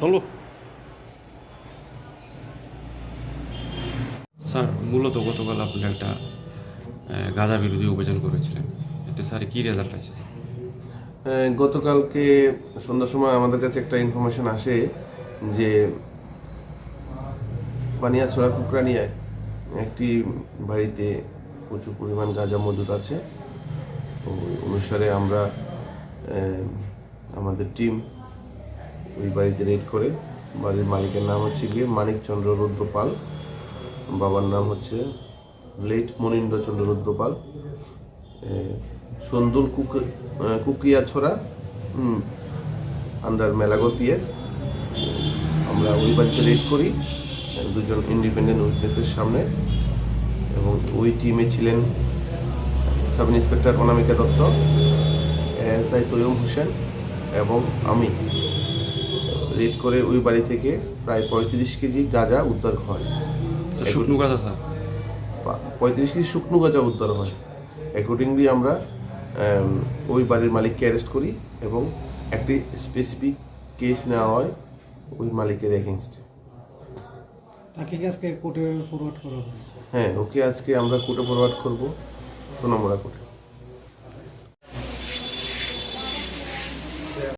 চলো। স্যার মূলত গতকাল আপনি একটা গাঁজা বিরোধী অভিযান করেছিলেন। এতে স্যার কী রেজাল্ট আছে স্যার? গতকালকে সন্ধ্যার সময় আমাদের কাছে একটা ইনফরমেশন আসে যে বানিয়াছড়া কুকরানিয়ায় একটি বাড়িতে প্রচুর পরিমাণ গাঁজা মজুদ আছে। তো ওই অনুসারে আমরা আমাদের টিম ওই বাড়িতে রেড করে। বাড়ির মালিকের নাম হচ্ছে গিয়ে মানিকচন্দ্র রুদ্রপাল। বাবার নাম হচ্ছে লেট মনীন্দ্র চন্দ্র রুদ্রপাল। সন্দুল কুক কুকিয়াছড়া আন্ডার মেলাগর পিএস আমরা ওই বাড়িতে রেড করি। দুজন ইন্ডিপেন্ডেন্ট উইটনেসের সামনে। এবং ওই টিমে ছিলেন sub inspector Anamika Dutta ASI Taiyam Hossain এবং আমি। রেড করে ওই বাড়ি থেকে প্রায় পঁয়ত্রিশ কেজি গাঁজা উদ্ধার হয়। শুকনো গাঁজা স্যার? পঁয়ত্রিশ কেজি শুকনো গাঁজা উদ্ধার হয়। অ্যাকর্ডিংলি আমরা ওই বাড়ির মালিককে অ্যারেস্ট করি এবং একটি স্পেসিফিক কেস নেওয়া হয় ওই মালিকের এগেনস্টে তাকে আজকে কোর্টে ফরওয়ার্ড করা হবে? হ্যাঁ ওকে আজকে আমরা কোর্টে ফরওয়ার্ড করব। সোনামুড়া কোর্টে